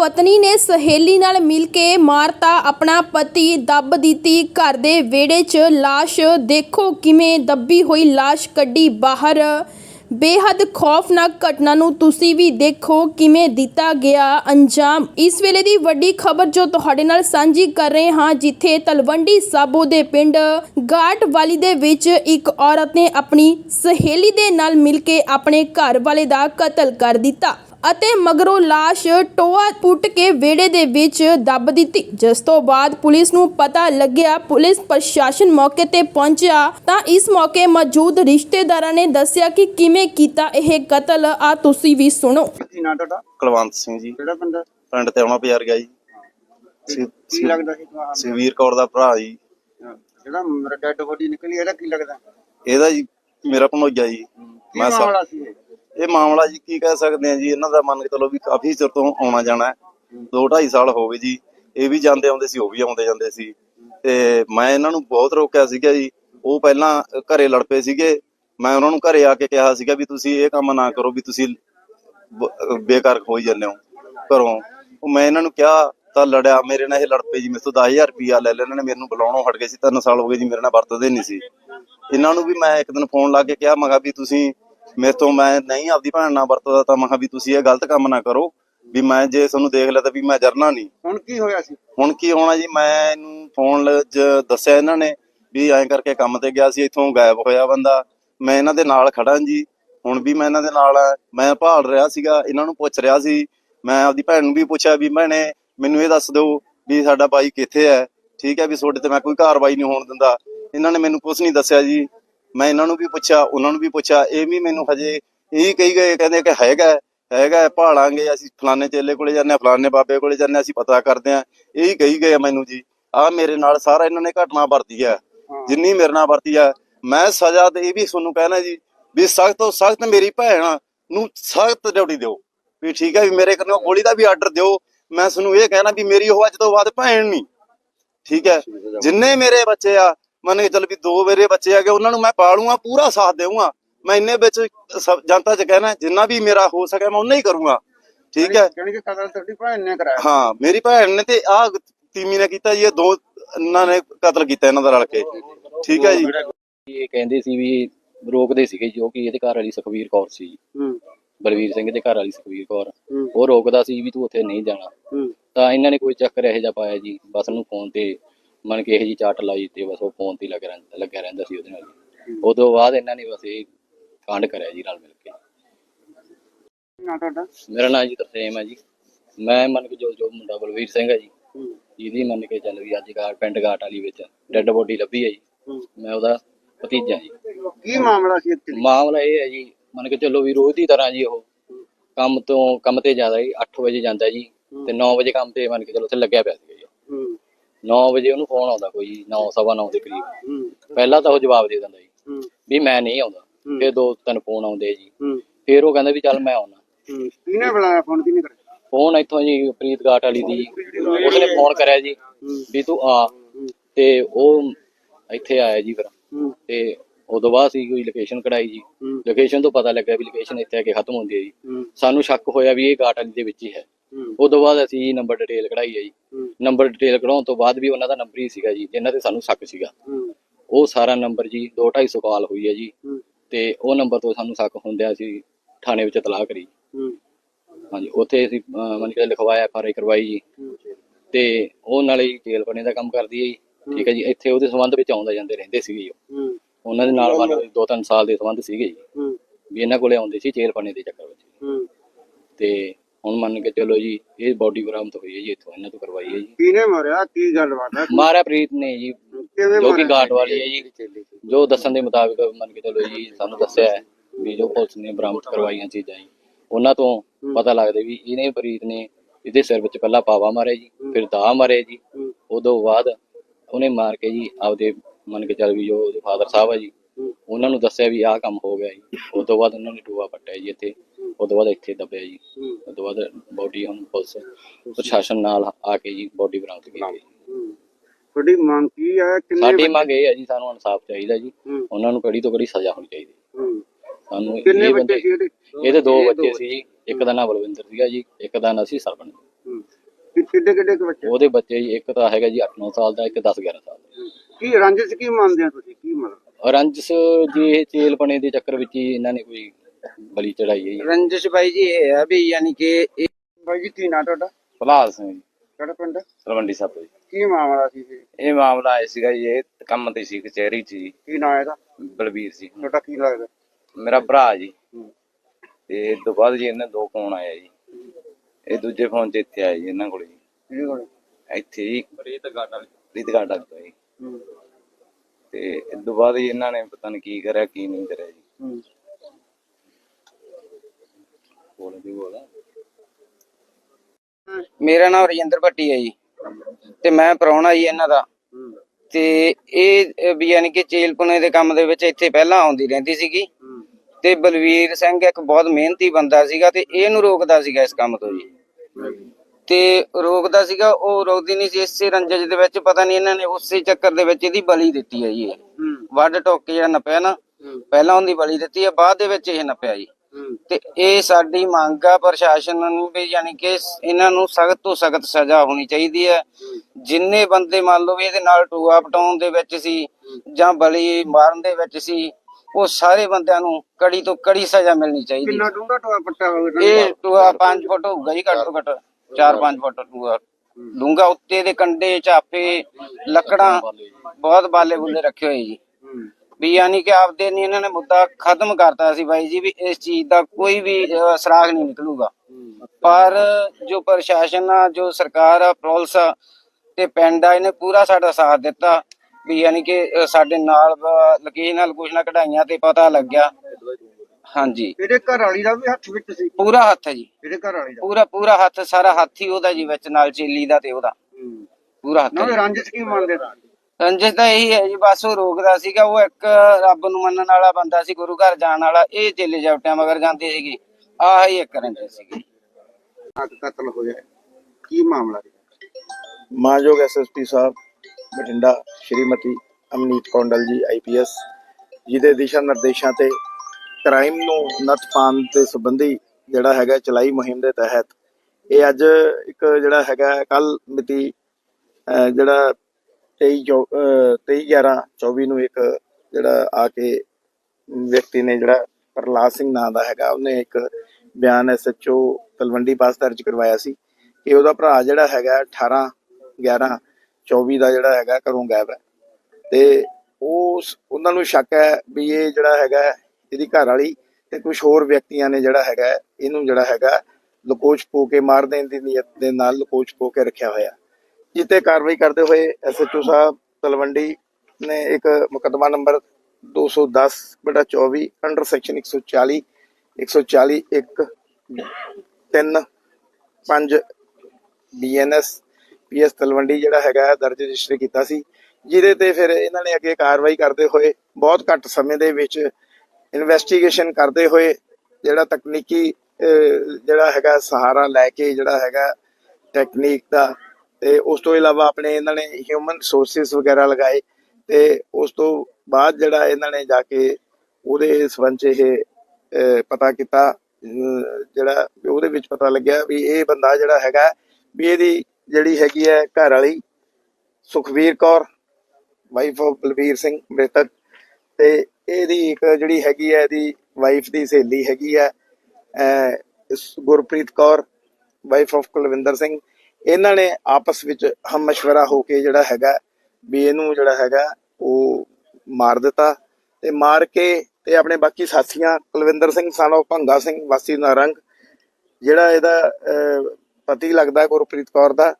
ਪਤਨੀ ਨੇ ਸਹੇਲੀ ਨਾਲ ਮਿਲ ਕੇ ਮਾਰਤਾ, ਆਪਣਾ ਪਤੀ ਦੱਬ ਦਿੱਤੀ, ਘਰ ਦੇ ਵਿਹੜੇ 'ਚ ਲਾਸ਼। ਦੇਖੋ ਕਿਵੇਂ ਦੱਬੀ ਹੋਈ ਲਾਸ਼ ਕੱਢੀ ਬਾਹਰ। ਬੇਹੱਦ ਖੌਫਨਾਕ ਘਟਨਾ ਨੂੰ ਤੁਸੀਂ ਵੀ ਦੇਖੋ ਕਿਵੇਂ ਦਿੱਤਾ ਗਿਆ ਅੰਜਾਮ। ਇਸ ਵੇਲੇ ਦੀ ਵੱਡੀ ਖਬਰ ਜੋ ਤੁਹਾਡੇ ਨਾਲ ਸਾਂਝੀ ਕਰ ਰਹੇ ਹਾਂ, ਜਿੱਥੇ ਤਲਵੰਡੀ ਸਾਬੋ ਦੇ ਪਿੰਡ ਗਾਟ ਵਾਲੀ ਦੇ ਵਿੱਚ ਇੱਕ ਔਰਤ ਨੇ ਆਪਣੀ ਸਹੇਲੀ ਦੇ ਨਾਲ ਮਿਲ ਕੇ ਆਪਣੇ ਘਰ ਵਾਲੇ ਦਾ ਕਤਲ ਕਰ ਦਿੱਤਾ। ਅਤੇ ਮਗਰੋਂ ਲਾਸ਼ ਟੋਆ ਪੁੱਟ ਕੇ ਵਿਹੜੇ ਦੇ ਵਿੱਚ ਦੱਬ ਦਿੱਤੀ। ਜਿਸ ਤੋਂ ਬਾਅਦ ਪੁਲਿਸ ਨੂੰ ਪਤਾ ਲੱਗਿਆ ਪੁਲਿਸ ਪ੍ਰਸ਼ਾਸਨ ਮੌਕੇ ਤੇ ਪਹੁੰਚਿਆ ਤਾਂ ਇਸ ਮੌਕੇ ਮੌਜੂਦ ਰਿਸ਼ਤੇਦਾਰਾਂ ਨੇ ਦੱਸਿਆ ਕਿ ਕਿਵੇਂ ਕੀਤਾ ਇਹ ਕਤਲ। ਆ ਤੁਸੀਂ ਵੀ ਸੁਣੋ। ਕੀ ਨਾਂ ਤੁਹਾਡਾ? ਕੁਲਵੰਤ ਸਿੰਘ ਜੀ। ਕਿਹੜਾ ਪਿੰਡ ਪਿੰਡ ਤੇ ਆਉਣਾ ਪਿਆਰ ਗਿਆ ਜੀ। ਸੀ- ਕੀ ਸੀ- ਲੱਗਦਾ ਸੀ ਤੁਹਾਨੂੰ? ਸੁਖਵੀਰ ਕੌਰ ਦਾ ਭਰਾ ਜੀ। ਜਿਹੜਾ ਮੇਰਾ ਡੈਡ ਬੋਡੀ ਨਿਕਲੀ ਇਹਦਾ ਕੀ ਲੱਗਦਾ? ਇਹਦਾ ਜੀ ਮੇਰਾ ਭਣੋਈਆ ਜੀ। ਕੀ ਮੈਂ ਸਭ ਮਾਮਲਾ ਸੀ ਇਹ? ਇਹ ਮਾਮਲਾ ਜੀ ਕੀ ਕਹਿ ਸਕਦੇ ਆ ਜੀ, ਇਹਨਾਂ ਦਾ ਮੰਨ ਕੇ ਚਲੋ ਵੀ ਕਾਫੀ ਚਿਰ ਤੋਂ ਆਉਣਾ ਜਾਣਾ ਹੈ। 2.5 ਸਾਲ ਹੋ ਗਏ ਜੀ, ਇਹ ਵੀ ਜਾਂਦੇ ਆਉਂਦੇ ਸੀ, ਉਹ ਵੀ ਆਉਂਦੇ ਜਾਂਦੇ ਸੀ। ਤੇ ਮੈਂ ਇਹਨਾਂ ਨੂੰ ਬਹੁਤ ਰੋਕਿਆ ਸੀਗਾ ਜੀ। ਉਹ ਪਹਿਲਾਂ ਘਰੇ ਲੜ ਪਏ ਸੀਗੇ। ਮੈਂ ਉਹਨਾਂ ਨੂੰ ਘਰੇ ਆ ਕੇ ਕਿਹਾ ਸੀਗਾ ਵੀ ਤੁਸੀਂ ਇਹ ਕੰਮ ਨਾ ਕਰੋ ਵੀ ਤੁਸੀਂ ਬੇਕਾਰ ਹੋਈ ਜਾਂਦੇ ਹੋ ਘਰੋਂ। ਉਹ ਮੈਂ ਇਹਨਾਂ ਨੂੰ ਕਿਹਾ, ਤਾਂ ਲੜਿਆ, ਮੇਰੇ ਨਾਲ ਇਹ ਲੜ ਪਏ ਜੀ, ਮੇਰੇ ਤੋਂ 10000 ਰੁਪਿਆ ਲੈ ਲਿਆ ਇਹਨਾਂ ਨੇ, ਮੈਨੂੰ ਬੁਲਾਉਣੋਂ ਹਟ ਗਏ ਸੀ 3 ਸਾਲ ਹੋ ਗਏ ਜੀ ਮੇਰੇ ਨਾਲ ਵਰਤਦੇ ਨਹੀਂ ਸੀ। ਇਹਨਾਂ ਨੂੰ ਵੀ ਮੈਂ ਇੱਕ ਦਿਨ ਫੋਨ ਲਾ ਕੇ ਕਿਹਾ ਮਗਾ ਵੀ ਤੁਸੀਂ ਮੇਰੇ ਤੋਂ ਮੈਂ ਨਹੀਂ ਆਪਦੀ ਭੈਣ ਨਾਲ ਵਰਤਦਾ ਤਾਂ ਮੈਂ ਕਿਹਾ ਵੀ ਤੁਸੀਂ ਇਹ ਗਲਤ ਕੰਮ ਨਾ ਕਰੋ ਵੀ ਮੈਂ ਜੇ ਤੁਹਾਨੂੰ ਦੇਖ ਲਿਆ ਤਾਂ ਵੀ ਮੈਂ ਜਰਨਾ ਨਹੀਂ। ਹੁਣ ਕੀ ਹੋਇਆ ਸੀ? ਹੁਣ ਕੀ ਹੋਣਾ ਜੀ? ਮੈਂ ਇਹਨੂੰ ਫੋਨ 'ਚ ਦੱਸਿਆ ਇਹਨਾਂ ਨੇ ਵੀ ਐਂ ਕਰਕੇ ਕੰਮ ਤੇ ਗਿਆ ਸੀ ਇੱਥੋਂ ਗਾਇਬ ਹੋਇਆ ਬੰਦਾ। ਮੈਂ ਇਹਨਾਂ ਦੇ ਨਾਲ ਖੜਾ ਜੀ। ਹੁਣ ਵੀ ਮੈਂ ਇਹਨਾਂ ਦੇ ਨਾਲ ਆ। ਮੈਂ ਭਾਲ ਰਿਹਾ ਸੀਗਾ ਇਹਨਾਂ ਨੂੰ ਪੁੱਛ ਰਿਹਾ ਸੀ। ਮੈਂ ਆਪਦੀ ਭੈਣ ਨੂੰ ਵੀ ਪੁੱਛਿਆ ਵੀ ਭੈਣੇ ਮੈਨੂੰ ਇਹ ਦੱਸ ਦਿਓ ਵੀ ਸਾਡਾ ਬਾਈ ਕਿੱਥੇ ਹੈ? ਠੀਕ ਹੈ ਵੀ ਤੁਹਾਡੇ ਤੇ ਮੈਂ ਕੋਈ ਕਾਰਵਾਈ ਨਹੀਂ ਹੋਣ ਦਿੰਦਾ। ਇਹਨਾਂ ਨੇ ਮੈਨੂੰ ਕੁਝ ਨਹੀਂ ਦੱਸਿਆ ਜੀ। ਮੈਂ ਇਹਨਾਂ ਨੂੰ ਵੀ ਪੁੱਛਿਆ ਉਹਨਾਂ ਨੂੰ ਵੀ ਪੁੱਛਿਆ ਇਹ ਵੀ ਮੈਨੂੰ ਹਜੇ ਇਹੀ ਕਹੀ ਗਏ ਕਹਿੰਦੇ ਕਿ ਹੈਗਾ ਹੈਗਾ ਭਾਲਾਂਗੇ ਅਸੀਂ ਫਲਾਣੇ ਚੇਲੇ ਕੋਲੇ ਜਾਂਦੇ ਆ ਫਲਾਣੇ ਬਾਬੇ ਕੋਲੇ ਜਾਂਦੇ ਹਾਂ, ਅਸੀਂ ਪਤਾ ਕਰਦੇ ਆ ਇਹੀ ਕਹੀ ਗਏ ਆ ਮੈਨੂੰ ਜੀ। ਆ ਮੇਰੇ ਨਾਲ ਸਾਰਾ ਇਹਨਾਂ ਨੇ ਘਟਨਾ ਵਰਤੀ ਹਾਂ। ਜਿੰਨੀ ਮੇਰੇ ਨਾਲ ਵਰਤੀ ਹੈ ਮੈਂ ਸਜ਼ਾ ਤੇ ਇਹ ਵੀ ਤੁਹਾਨੂੰ ਕਹਿਣਾ ਜੀ ਵੀ ਸਖਤ ਤੋਂ ਸਖਤ ਮੇਰੀ ਭੈਣ ਨੂੰ ਸਖਤ ਡਿਊਟੀ ਦਿਓ ਵੀ ਠੀਕ ਹੈ ਵੀ ਮੇਰੇ ਕੋਲੋਂ ਗੋਲੀ ਦਾ ਵੀ ਆਰਡਰ ਦਿਓ ਮੈਂ ਤੁਹਾਨੂੰ ਇਹ ਕਹਿਣਾ ਵੀ ਮੇਰੀ ਉਹ ਅੱਜ ਤੋਂ ਬਾਅਦ ਭੈਣ ਨਹੀਂ ਠੀਕ ਹੈ। ਜਿੰਨੇ ਮੇਰੇ ਬੱਚੇ ਆ ਮੰਨ ਕੇ ਚੱਲ ਵੀ ਦੋ ਮੇਰੇ ਬੱਚੇ ਆਗੇ ਉਹਨਾਂ ਨੂੰ ਮੈਂ ਪਾਲੂਗਾ ਪੂਰਾ ਸਾਥ ਦੇਵਾਂਗਾ ਮੈਂ ਇੰਨੇ ਵਿੱਚ ਜਨਤਾ ਚ ਕਹਿਣਾ ਜਿੰਨਾ ਵੀ ਮੇਰਾ ਹੋ ਸਕੇ ਮੈਂ ਉਹਨਾਂ ਹੀ ਕਰੂੰਗਾ। ਠੀਕ ਹੈ? ਜਾਣੀ ਕਿ ਕਤਲ ਤੁਹਾਡੀ ਭੈਣ ਨੇ ਕਰਾਇਆ। ਹਾਂ ਮੇਰੀ ਭੈਣ ਨੇ ਤੇ ਆ ਤੀਮੀ ਨੇ ਕੀਤਾ ਜੀ ਇਹ ਦੋ ਇਹਨਾਂ ਨੇ ਕਤਲ ਕੀਤਾ ਇਹਨਾਂ ਦਾ ਰਲ ਕੇ। ਠੀਕ ਹੈ ਜੀ? ਇਹ ਕਹਿੰਦੇ ਸੀ ਵੀ ਰੋਕਦੇ ਸੀਗੇ ਜੋ ਕਿ ਇਹਦੇ ਘਰ ਵਾਲੀ ਸੁਖਵੀਰ ਕੌਰ ਸੀ ਹੂੰ। ਬਲਵੀਰ ਸਿੰਘ ਦੇ ਘਰ ਵਾਲੀ ਸੁਖਵੀਰ ਕੌਰ। ਉਹ ਰੋਕਦਾ ਸੀ ਵੀ ਤੂੰ ਉੱਥੇ ਨਹੀਂ ਜਾਣਾ। ਹੂੰ। ਤਾਂ ਇਹਨਾਂ ਨੇ ਕੋਈ ਚੱਕਰ ਇਹੋ ਜਿਹਾ ਪਾਇਆ ਜੀ ਬਸ ਉਹਨੂੰ ਫੋਨ ਤੇ ਮਨ ਕੇ ਇਹੋ ਜੀ ਚਾਟ ਲਾਈ ਤੇ ਬਸ ਉਹ ਫੋਨ ਤੇ ਹੀ ਲੱਗਿਆ ਰਹਿੰਦਾ ਲੱਗਿਆ ਰਹਿੰਦਾ ਸੀ ਉਹਦੇ ਨਾਲ। ਉਦੋਂ ਬਾਅਦ ਇਹਨਾਂ ਨੇ ਬਸ ਇਹ ਕਾਂਡ ਕਰਿਆ ਜੀ ਨਾਲ ਮਿਲ ਕੇ। ਕੀ ਨਾਂ ਤੁਹਾਡਾ? ਮੇਰਾ ਨਾਮ ਜੀ ਤਰਸੇਮ ਹੈ ਜੀ। ਮੈਂ ਮੰਨ ਕੇ ਜੋ ਜੋ ਮੁੰਡਾ ਬਲਵੀਰ ਸਿੰਘ ਹੈ ਜੀ। ਜਿਹਦੀ ਮੰਨ ਕੇ ਚੱਲ ਵੀ ਅੱਜ ਘਾਟ ਪਿੰਡ ਘਾਟ ਵਾਲੀ ਵਿੱਚ ਡੈੱਡ ਬੋਡੀ ਲੱਭੀ ਹੈ ਜੀ। ਮੈਂ ਉਹਦਾ ਭਤੀਜਾ ਜੀ। ਕੀ ਮਾਮਲਾ ਸੀ ਇੱਥੇ? ਮਾਮਲਾ ਇਹ ਹੈ ਜੀ ਮੰਨ ਕੇ ਚੱਲੋ ਵੀ ਰੋਜ਼ ਦੀ ਤਰ੍ਹਾਂ ਜੀ ਉਹ ਕੰਮ ਤੋਂ ਕੰਮ ਤੇ ਜਾਂਦਾ ਜੀ 8 ਵਜੇ ਜਾਂਦਾ ਜੀ ਤੇ 9 ਵਜੇ ਕੰਮ ਤੇ ਮੰਨ ਕੇ ਚੱਲੋ ਉੱਥੇ ਲੱਗਿਆ ਪਿਆ ਸੀ 9 ਵਜੇ ਉਹਨੂੰ ਫੋਨ ਆਉਂਦਾ ਕੋਈ 9 ਸਵਾ 9 ਦੇ ਕਰੀਬ। ਪਹਿਲਾਂ ਤਾਂ ਉਹ ਜਵਾਬ ਦੇ ਦਿੰਦਾ ਜੀ ਵੀ ਮੈਂ ਨਹੀਂ ਆਉਂਦਾ। ਫਿਰ ਦੋ ਤਿੰਨ ਫੋਨ ਆਉਂਦੇ ਜੀ। ਫਿਰ ਉਹ ਕਹਿੰਦਾ ਵੀ ਚੱਲ ਮੈਂ ਆਉਣਾ। ਕਿਹਨੇ ਬੁਲਾਇਆ ਫੋਨ ਕਿਹਨੇ ਕਰਿਆ? ਫੋਨ ਇੱਥੋਂ ਜੀ ਪ੍ਰੀਤ ਗਾਟ ਵਾਲੀ ਦੀ ਉਸਨੇ ਫੋਨ ਕਰਿਆ ਜੀ ਵੀ ਤੂੰ ਆ। ਤੇ ਉਹ ਇੱਥੇ ਆਇਆ ਜੀ ਫਿਰ। ਤੇ ਉਦੋਂ ਬਾਅਦ ਸੀ ਕੋਈ ਲੋਕੇਸ਼ਨ ਕਢਾਈ ਜੀ। ਲੋਕੇਸ਼ਨ ਤੋਂ ਪਤਾ ਲੱਗਾ ਵੀ ਲੋਕੇਸ਼ਨ ਇੱਥੇ ਆ ਕੇ ਖਤਮ ਹੁੰਦੀ ਹੈ ਜੀ। ਸਾਨੂੰ ਸ਼ੱਕ ਹੋਇਆ ਵੀ ਇਹ ਗਾਟ ਵਾਲੀ ਦੇ ਵਿੱਚ ਹੈ ਹੂੰ। ਉਦੋਂ ਬਾਅਦ ਅਸੀਂ ਨੰਬਰ ਡਿਟੇਲ ਕਢਾਈ ਹੈ ਜੀ। ਨੰਬਰ ਡਿਟੇਲ ਕਢਾਉਣ ਤੋਂ ਬਾਅਦ ਵੀ ਉਹਨਾਂ ਦਾ ਨੰਬਰ ਹੀ ਸੀਗਾ ਜੀ ਜਿਨ੍ਹਾਂ ਤੇ ਸਾਨੂੰ ਸ਼ੱਕ ਸੀਗਾ। ਉਹ ਸਾਰਾ ਨੰਬਰ ਜੀ 2-250 ਕਾਲ ਹੋਈ ਹੈ ਜੀ। ਤੇ ਉਹ ਨੰਬਰ ਤੋਂ ਸਾਨੂੰ ਸ਼ੱਕ ਹੁੰਦਿਆ ਅਸੀਂ ਥਾਣੇ ਵਿੱਚ ਤਲਾਹ ਕਰੀ। ਹਾਂਜੀ ਉੱਥੇ ਅਸੀਂ ਮੰਨ ਕੇ ਲਿਖਵਾਇਆ ਐਫਆਰਆਈ ਕਰਵਾਈ ਜੀ। ਤੇ ਉਹ ਨਾਲੇ ਜੇਲ੍ਹ ਬਣੇ ਦਾ ਕੰਮ ਕਰਦੀ ਹੈ ਜੀ। ਠੀਕ ਹੈ ਜੀ ਇੱਥੇ ਉਹਦੇ ਸੰਬੰਧ ਵਿੱਚ ਆਉਂਦੇ ਜਾਂਦੇ ਰਹਿੰਦੇ ਸੀਗੇ ਜੀ ਉਹ। ਉਹਨਾਂ ਦੇ ਨਾਲ ਮੰਨ ਦੋ ਤਿੰਨ ਸਾਲ ਦੇ ਸੰਬੰਧ ਸੀਗੇ ਜੀ। ਵੀ ਇਹਨਾਂ ਕੋਲੇ ਆਉਂਦੇ ਸੀ ਜੇਲ੍ਹ ਬਣੇ ਦੇ ਚੱਕਰ ਵਿੱਚ। ਤੇ ਹੁਣ ਮੰਨ ਕੇ ਚਲੋ ਜੀ ਇਹ ਬਾਡੀ ਬਰਾਮਦ ਹੋਈ ਹੈ ਜੀ ਇੱਥੋਂ ਇਹਨਾਂ ਤੋਂ ਕਰਵਾਈ ਹੈ ਜੀ। ਕਿਹਨੇ ਮਾਰਿਆ? ਕੀ ਗੱਲਬਾਤ ਹੈ? ਮਾਰਿਆ ਪ੍ਰੀਤ ਨੇ ਜੀ ਕਿਵੇਂ ਜੋ ਕਿ ਗਾਟ ਵਾਲੀ ਹੈ ਜੀ। ਜੋ ਦੱਸਣ ਦੇ ਮੁਤਾਬਿਕ ਮੰਨ ਕੇ ਚਲੋ ਜੀ ਸਾਨੂੰ ਦੱਸਿਆ ਹੈ ਵੀ ਜੋ ਪੁਲਿਸ ਨੇ ਬਰਾਮਦ ਕਰਵਾਈਆਂ ਚੀਜ਼ਾਂ ਜੀ। ਉਹਨਾਂ ਤੋਂ ਪਤਾ ਲੱਗਦਾ ਵੀ ਇਹਨੇ ਪ੍ਰੀਤ ਨੇ ਇਹਦੇ ਸਿਰ ਵਿੱਚ ਪਹਿਲਾਂ ਪਾਵਾ ਮਾਰਿਆ ਜੀ ਫਿਰ ਦਾ ਮਾਰਿਆ ਜੀ। ਉਦੋਂ ਬਾਅਦ ਉਹਨੇ ਮਾਰ ਕੇ ਜੀ ਆਪਦੇ ਮੰਨ ਕੇ ਚੱਲ ਵੀ ਜੋ ਫਾਦਰ ਸਾਹਿਬ ਆ ਜੀ ਉਹਨਾਂ ਨੂੰ ਦੱਸਿਆ ਵੀ ਆਹ ਕੰਮ ਹੋ ਗਿਆ ਜੀ। ਉਸ ਤੋਂ ਬਾਅਦ ਉਹਨਾਂ ਨੇ ਟੂਆ ਪੱਟਿਆ ਜੀ ਇੱਥੇ। ਤੋਂ ਬਾਅਦ ਇੱਥੇ ਦੱਬਿਆ ਜੀ। ਤੋਂ ਬਾਅਦ ਬੋਡੀ ਹੁਣ ਪੁਲਿਸ ਪ੍ਰਸ਼ਾਸਨ ਨਾਲ ਆ ਕੇ ਜੀ ਬੋਡੀ ਬਰਾਮਦ ਕੀਤੀ ਤੁਹਾਡੀ ਮੰਗ ਕੀ ਹੈ ਕਿੰਨੇ ਸਾਡੀ ਮੰਗ ਇਹ ਹੈ ਜੀ ਸਾਨੂੰ ਇਨਸਾਫ ਚਾਹੀਦਾ ਜੀ। ਉਹਨਾਂ ਨੂੰ ਕੜੀ ਤੋਂ ਕੜੀ ਸਜ਼ਾ ਹੋਣੀ ਚਾਹੀਦੀ। ਸਾਨੂੰ ਕਿੰਨੇ ਬੱਚੇ ਬੰਦੇ ਸੀ ਇਹਦੇ? ਇਹਦੇ ਦੋ ਬੱਚੇ ਸੀ ਜੀ। ਇੱਕ ਦਾ ਨਾਮ ਬਲਵਿੰਦਰ ਸੀਗਾ ਜੀ ਇੱਕ ਦਾ ਨਾਂ ਸੀ ਸਰਵਣ ਕਿੱਡੇ ਕਿੱਡੇ ਬੱਚੇ? ਉਹਦੇ ਬੱਚੇ ਜੀ ਇੱਕ ਤਾਂ ਹੈਗਾ ਜੀ 8-9 ਸਾਲ ਦਾ ਇੱਕ 10-11 ਸਾਲ ਦਾ। ਕੀ ਰੰਜਿਸ਼ ਕੀ ਮੰਨਦੇ ਆ ਤੁਸੀਂ? ਕੀ ਮੰਨ ਰੰਜਸ ਜੀ ਇਹ ਚੇਲ ਪਣੇ ਦੇ ਚੱਕਰ ਵਿੱਚ ਹੀ ਇਹਨਾਂ ਨੇ ਕੋਈ ਬਲੀ ਚੜਾਈ ਹੈ। ਜੀ ਰੰਜਿਸ਼ ਬਾਈ ਜੀ ਇਹ ਹੈ ਵੀ ਯਾਨੀ ਕਿ ਇਹ ਬਾਈ ਜੀ ਕੀ ਨਾਂ ਤੁਹਾਡਾ? ਭਲਾਲ ਸਿੰਘ ਜੀ। ਕਿਹੜਾ ਪਿੰਡ? ਤਲਵੰਡੀ ਸਾਬੋ ਜੀ। ਕੀ ਮਾਮਲਾ ਸੀ ਜੀ ਇਹ ਮਾਮਲਾ ਆਇਆ ਸੀਗਾ ਜੀ ਇਹ ਕੰਮ ਤੇ ਸੀ ਕਚਹਿਰੀ 'ਚ ਜੀ। ਕੀ ਨਾਂ ਇਹਦਾ? ਬਲਬੀਰ ਸੀ ਤੁਹਾਡਾ ਕੀ ਲੱਗਦਾ? ਮੇਰਾ ਭਰਾ ਜੀ। ਤੇ ਇਸ ਤੋਂ ਬਾਅਦ ਜੀ ਇਹਨਾਂ ਦੋ ਫੋਨ ਆਇਆ ਜੀ। ਇਹ ਦੂਜੇ ਫੋਨ 'ਚ ਇੱਥੇ ਆਇਆ ਜੀ ਇਹਨਾਂ ਕੋਲ ਜੀ। ਇਹਦੇ ਕੋਲ? ਇੱਥੇ ਜੀ। ਰੀਤ ਗਾਟਾ ਰੀਤ ਗਾਟਾ ਤੋਂ ਜੀ। ਹੂੰ। ਤੇ ਇਸ ਤੋਂ ਬਾਅਦ ਜੀ ਇਹਨਾਂ ਨੇ ਪਤਾ ਨਹੀਂ ਕੀ ਕਰਿਆ ਕੀ ਨਹੀਂ ਕਰਿਆ ਜੀ। ਹੂੰ। ਜੀ ਮੇਰਾ ਨਾਮ ਰਜਿੰਦਰ ਭੱਟੀ ਹੈ ਜੀ। ਤੇ ਮੈਂ ਪ੍ਰਾਹੁਣਾ ਜੀ ਇਹਨਾਂ ਦਾ। ਤੇ ਇਹ ਵੀ ਯਾਨੀ ਕਿ ਚੇਲਪੁਣੇ ਦੇ ਕੰਮ ਦੇ ਵਿੱਚ ਇੱਥੇ ਪਹਿਲਾਂ ਆਉਂਦੀ ਰਹਿੰਦੀ ਸੀਗੀ। ਤੇ ਬਲਵੀਰ ਸਿੰਘ ਇੱਕ ਬਹੁਤ ਮਿਹਨਤੀ ਬੰਦਾ ਸੀਗਾ ਤੇ ਇਹਨੂੰ ਰੋਕਦਾ ਸੀਗਾ ਇਸ ਕੰਮ ਤੋਂ ਜੀ। ਤੇ ਰੋਕਦਾ ਸੀਗਾ ਉਹ ਰੋਕਦੀ ਨਹੀਂ ਸੀ। ਇਸੇ ਰੰਜਜ ਦੇ ਵਿੱਚ ਪਤਾ ਨਹੀਂ ਇਹਨਾਂ ਨੇ ਉਸੇ ਚੱਕਰ ਦੇ ਵਿੱਚ ਇਹਦੀ ਬਲੀ ਦਿੱਤੀ ਹੈ ਜੀ ਵੱਡ ਟੋਕ ਕੇ ਜਿਹੜਾ ਨੱਪਿਆ ਨਾ ਪਹਿਲਾਂ ਉਹਦੀ ਬਲੀ ਦਿੱਤੀ ਹੈ ਬਾਅਦ ਦੇ ਵਿੱਚ ਇਹ ਨੱਪਿਆ ਜੀ। ਤੇ ਇਹ ਸਾਡੀ ਮੰਗ ਆ ਪ੍ਰਸ਼ਾਸਨ ਨੂੰ ਵੀ ਯਾਨੀ ਕਿ ਇਹਨਾਂ ਨੂੰ ਸਖਤ ਤੋਂ ਸਖਤ ਸਜ਼ਾ ਹੋਣੀ ਚਾਹੀਦੀ ਹੈ। ਜਿੰਨੇ ਬੰਦੇ ਮੰਨ ਲਓ ਵੀ ਇਹਦੇ ਨਾਲ ਟੂਆ ਪਟਾਉਣ ਦੇ ਵਿੱਚ ਸੀ ਜਾਂ ਬਲੀ ਮਾਰਨ ਦੇ ਵਿੱਚ ਸੀ ਉਹ ਸਾਰੇ ਬੰਦਿਆਂ ਨੂੰ ਕੜੀ ਤੋਂ ਕੜੀ ਸਜ਼ਾ ਮਿਲਣੀ ਚਾਹੀਦੀ। ਕਿੰਨਾ ਡੂੰਘਾ ਟੋਆ ਪੱਟਾ ਹੋਵੇ ਇਹ ਟੂਆ 5 ਫੁੱਟ ਹੋਊਗਾ ਜੀ ਘੱਟ ਤੋਂ ਘੱਟ 4-5 ਫੁੱਟ ਟੂਆ। ਡੂੰਗਾ ਉੱਤੇ ਦੇ ਕੰਡੇ ਝਾਪੇ ਲੱਕੜਾਂ ਬਹੁਤ ਬਾਲੇ ਬੁੱਲੇ ਰੱਖੇ ਹੋਏ ਜੀ। ਵੀ ਯਾਨੀ ਕਿ ਆਪਦੇ ਨਹੀਂ ਇਹਨਾਂ ਨੇ ਮੁੱਦਾ ਖਤਮ ਕਰਤਾ ਸੀ ਬਾਈ ਜੀ ਵੀ ਇਸ ਚੀਜ਼ ਦਾ ਕੋਈ ਵੀ ਸੁਰਾਗ ਨਹੀਂ ਨਿਕਲੂਗਾ। ਪਰ ਜੋ ਪ੍ਰਸ਼ਾਸਨ ਆ ਜੋ ਸਰਕਾਰ ਆ ਪੁਲਿਸ ਆ ਤੇ ਪਿੰਡ ਆ ਇਹਨੇ ਪੂਰਾ ਸਾਡਾ ਸਾਥ ਦਿੱਤਾ ਵੀ ਯਾਨੀ ਕਿ ਸਾਡੇ ਨਾਲ ਲਕੀਰ ਨਾਲ ਕੁਛ ਨਾ ਕਢਾਈਆਂ ਤੇ ਪਤਾ ਲੱਗਿਆ। ਹਾਂਜੀ। ਇਹਦੇ ਘਰ ਵਾਲੀ ਦਾ ਵੀ ਹੱਥ ਵਿੱਚ ਸੀ? ਪੂਰਾ ਹੱਥ ਹੈ ਜੀ। ਇਹਦੇ ਘਰ ਵਾਲੀ ਦਾ? ਪੂਰਾ ਪੂਰਾ ਹੱਥ ਸਾਰਾ ਹੱਥ ਹੀ ਉਹਦਾ ਜੀ ਵਿੱਚ ਨਾਲ ਚੇਲੀ ਦਾ ਤੇ ਉਹਦਾ। ਪੂਰਾ ਹੱਥ ਨਾ। ਰੰਜਿਸ਼ ਕੀ ਮੰਨਦੇ? ਰੰਜਿਸ਼ ਤਾਂ ਇਹੀ ਹੈ ਜੀ ਬਸ ਉਹ ਰੋਕਦਾ ਸੀਗਾ ਉਹ ਇੱਕ ਰੱਬ ਨੂੰ ਮੰਨਣ ਵਾਲਾ ਬੰਦਾ ਸੀ ਗੁਰੂ ਘਰ ਜਾਣ ਵਾਲਾ ਇਹ ਚੇਲੇ ਜਵਟਿਆਂ ਮਗਰ ਜਾਂਦੇ ਸੀਗੇ ਆਹ ਹੀ ਇੱਕ ਰੰਜਿਸ਼ ਸੀਗੀ ਅੱਗ ਕਤਲ ਹੋਇਆ ਹੈ। ਕੀ ਮਾਮਲਾ ਹੈ ਮਾਨਯੋਗ ਐਸਐਸਪੀ ਸਾਹਿਬ ਬਠਿੰਡਾ ਸ਼੍ਰੀਮਤੀ ਅਮਨੀਤ ਕੌਂਡਲ ਜੀ ਆਈਪੀਐਸ ਜਿਹਦੇ ਦਿਸ਼ਾ ਨਿਰਦੇਸ਼ਾਂ ਤੇ ਕ੍ਰਾਈਮ ਨੂੰ ਨੱਥ ਪਾਉਣ ਦੇ ਸੰਬੰਧੀ ਜਿਹੜਾ ਹੈਗਾ ਚਲਾਈ ਮੁਹਿੰਮ ਦੇ ਤਹਿਤ ਇਹ ਅੱਜ ਇੱਕ ਜਿਹੜਾ ਹੈਗਾ ਕੱਲ ਮਿਤੀ ਅਹ ਜਿਹੜਾ 23 ਜੋ- ਅਹ 23 11 24 ਨੂੰ ਇੱਕ ਜਿਹੜਾ ਆ ਕੇ ਵਿਅਕਤੀ ਨੇ ਜਿਹੜਾ ਪ੍ਰਲਾਦ ਸਿੰਘ ਨਾਂ ਦਾ ਹੈਗਾ, ਉਹਨੇ ਇੱਕ ਬਿਆਨ ਐਸਐਚਓ ਤਲਵੰਡੀ ਪਾਸ ਦਰਜ ਕਰਵਾਇਆ ਸੀ ਕਿ ਉਹਦਾ ਭਰਾ ਜਿਹੜਾ ਹੈਗਾ 18 11 24 ਦਾ ਜਿਹੜਾ ਹੈਗਾ ਘਰੋਂ ਗਾਇਬ ਹੈ। ਤੇ ਉਸ, ਉਹਨਾਂ ਨੂੰ ਸ਼ੱਕ ਹੈ ਵੀ ਇਹ ਜਿਹੜਾ ਹੈਗਾ ਇਹਦੀ ਘਰ ਵਾਲੀ ਤੇ ਕੁਝ ਹੋਰ ਵਿਅਕਤੀਆਂ ਨੇ ਜਿਹੜਾ ਹੈਗਾ ਇਹਨੂੰ ਜਿਹੜਾ ਹੈਗਾ ਲਕੋਚ ਪੋ ਕੇ ਮਾਰ ਦੇਣ ਦੀ ਨੀਅਤ ਦੇ ਨਾਲ ਲਕੋਚ ਪੋ ਕੇ ਰੱਖਿਆ ਹੋਇਆ। ਜਿੱਤੇ ਕਾਰਵਾਈ ਕਰਦੇ ਹੋਏ ਐਸਐਚਓ ਸਾਹਿਬ ਤਲਵੰਡੀ ਨੇ ਇੱਕ ਮੁਕੱਦਮਾ ਨੰਬਰ 210 ਬਟਾ 24 under section 140 140 1 3 5 BNS PS Talwandi ਜਿਹੜਾ ਹੈਗਾ ਦਰਜ ਰਜਿਸਟਰ ਕੀਤਾ ਸੀ, ਜਿਹਦੇ ਤੇ ਫਿਰ ਇਹਨਾਂ ਨੇ ਅੱਗੇ ਕਾਰਵਾਈ ਕਰਦੇ ਹੋਏ ਬਹੁਤ ਘੱਟ ਸਮੇਂ ਦੇ ਵਿੱਚ ਇਨਵੈਸਟੀਗੇਸ਼ਨ ਕਰਦੇ ਹੋਏ ਜਿਹੜਾ ਤਕਨੀਕੀ ਜਿਹੜਾ ਹੈਗਾ ਸਹਾਰਾ ਲੈ ਕੇ ਜਿਹੜਾ ਹੈਗਾ ਟੈਕਨੀਕ ਦਾ ਤੇ ਉਸ ਤੋਂ ਇਲਾਵਾ ਆਪਣੇ ਇਹਨਾਂ ਨੇ ਹਿਊਮਨ ਸੋਰਸਿਸ ਵਗੈਰਾ ਲਗਾਏ ਤੇ ਉਸ ਤੋਂ ਬਾਅਦ ਜਿਹੜਾ ਇਹਨਾਂ ਨੇ ਜਾ ਕੇ ਉਹਦੇ ਸੰਬੰਧ 'ਚ ਇਹ ਪਤਾ ਕੀਤਾ ਜਿਹੜਾ ਵੀ ਉਹਦੇ ਵਿੱਚ ਪਤਾ ਲੱਗਿਆ ਵੀ ਇਹ ਬੰਦਾ ਜਿਹੜਾ ਹੈਗਾ ਵੀ ਇਹਦੀ ਜਿਹੜੀ ਹੈਗੀ ਹੈ ਘਰ ਵਾਲੀ ਸੁਖਵੀਰ ਕੌਰ ਵਾਈਫ ਆਫ ਬਲਵੀਰ ਸਿੰਘ ਮ੍ਰਿਤਕ ਤੇ ਇਹਦੀ ਇੱਕ ਜਿਹੜੀ ਹੈਗੀ ਹੈ ਇਹਦੀ ਵਾਈਫ ਦੀ ਸਹੇਲੀ ਹੈਗੀ ਹੈ ਗੁਰਪ੍ਰੀਤ ਕੌਰ ਵਾਈਫ ਆਫ ਕੁਲਵਿੰਦਰ ਸਿੰਘ ਇਹਨਾਂ ਨੇ ਆਪਸ ਵਿੱਚ ਹਮ ਮਸ਼ਵਰਾ ਹੋ ਕੇ ਜਿਹੜਾ ਹੈਗਾ, ਵੀ ਇਹਨੂੰ ਜਿਹੜਾ ਹੈਗਾ, ਉਹ ਮਾਰ ਦਿੱਤਾ ਤੇ ਮਾਰ ਕੇ ਤੇ ਆਪਣੇ ਬਾਕੀ ਸਾਥੀਆਂ, ਕੁਲਵਿੰਦਰ ਸਿੰਘ, ਸਾਨੋ ਭੰਗਾ ਸਿੰਘ, ਵਾਸੀ ਨਾਰੰਗ, ਜਿਹੜਾ ਇਹਦਾ ਪਤੀ ਲੱਗਦਾ ਗੁਰਪ੍ਰੀਤ ਕੌਰ ਦਾ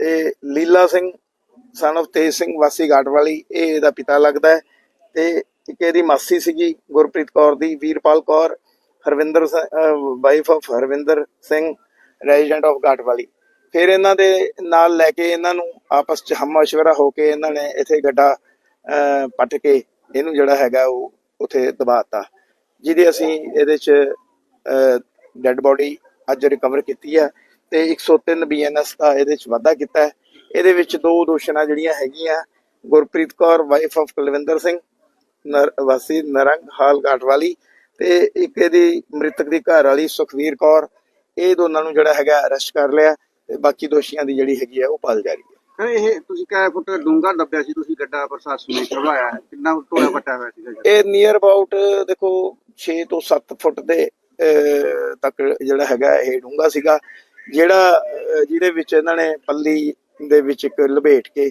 ਤੇ ਲੀਲਾ ਸਿੰਘ, ਸਨ of ਤੇਜ ਸਿੰਘ, ਵਾਸੀ ਘਾਟ ਇਹ ਇਹਦਾ ਪਿਤਾ ਲੱਗਦਾ ਹੈ ਤੇ ਇੱਕ ਇਹਦੀ ਮਾਸੀ ਸੀਗੀ ਗੁਰਪ੍ਰੀਤ ਕੌਰ ਦੀ, Veerpal Kaur, Harvinder wife of Harvinder Singh resident of Ghat ਫਿਰ ਇਹਨਾਂ ਦੇ ਨਾਲ ਲੈ ਕੇ ਇਹਨਾਂ ਨੂੰ ਆਪਸ ਚ ਹਮਸ਼ਵਰਾ ਹੋ ਕੇ ਇਹਨਾਂ ਨੇ ਇੱਥੇ ਗੱਡਾ ਪੱਟ ਕੇ ਇਹਨੂੰ ਜਿਹੜਾ ਹੈਗਾ ਉਹ ਉਥੇ ਦਬਾਤਾ ਜਿਹਦੀ ਅਸੀਂ ਇਹਦੇ ਚ ਡੈੱਡ ਬੋਡੀ ਅੱਜ ਰਿਕਵਰ ਕੀਤੀ ਹੈ ਤੇ 103 ਬੀਐਨਐਸ ਦਾ ਇਹਦੇ ਚ ਵਾਧਾ ਕੀਤਾ ਹੈ। ਇਹਦੇ ਵਿੱਚ ਦੋ ਦੋਸ਼ਣਾ ਜਿਹੜੀਆਂ ਹੈਗੀਆਂ, ਗੁਰਪ੍ਰੀਤ ਕੌਰ ਵਾਈਫ ਆਫ ਕੁਲਵਿੰਦਰ ਸਿੰਘ, ਨਰ, ਵਾਸੀ ਨਰੰਗ ਹਾਲ ਘਾਟ ਵਾਲੀ ਤੇ ਇੱਕ ਇਹਦੀ ਮ੍ਰਿਤਕ ਦੀ ਘਰ ਵਾਲੀ ਸੁਖਵੀਰ ਕੌਰ। ਇਹ ਦੋਨਾਂ ਨੂੰ ਜਿਹੜਾ ਹੈਗਾ ਅਰੈਸਟ ਕਰ ਲਿਆ। ਤੇ ਬਾਕੀ ਦੋਸ਼ੀਆਂ ਦੀ ਜਿਹੜੀ ਹੈਗੀ ਹੈ ਉਹ ਭਾਲ ਜਾਰੀ ਹੈ ਸਰ ਇਹ ਤੁਸੀਂ ਕਿਹ ਫੁੱਟ ਡੂੰਘਾ ਦੱਬਿਆ ਸੀ ਤੁਸੀਂ ਗੱਡਾ ਪ੍ਰਸ਼ਾਸਨ ਨੇ ਕਰਵਾਇਆ ਹੈ ਕਿੰਨਾ ਟੋਇਆ ਪੱਟਾ ਹੋਇਆ ਸੀਗਾ ਜੀ? ਇਹ ਨੀਅਰ ਅਬਾਊਟ ਦੇਖੋ 6 ਤੋਂ 7 ਫੁੱਟ ਦੇ ਤੱਕ ਜਿਹੜਾ ਹੈਗਾ ਇਹ ਡੂੰਘਾ ਸੀਗਾ ਜਿਹੜਾ ਜਿਹਦੇ ਵਿੱਚ ਇਹਨਾਂ ਨੇ ਪੱਲੀ ਦੇ ਵਿੱਚ ਇੱਕ ਲਪੇਟ ਕੇ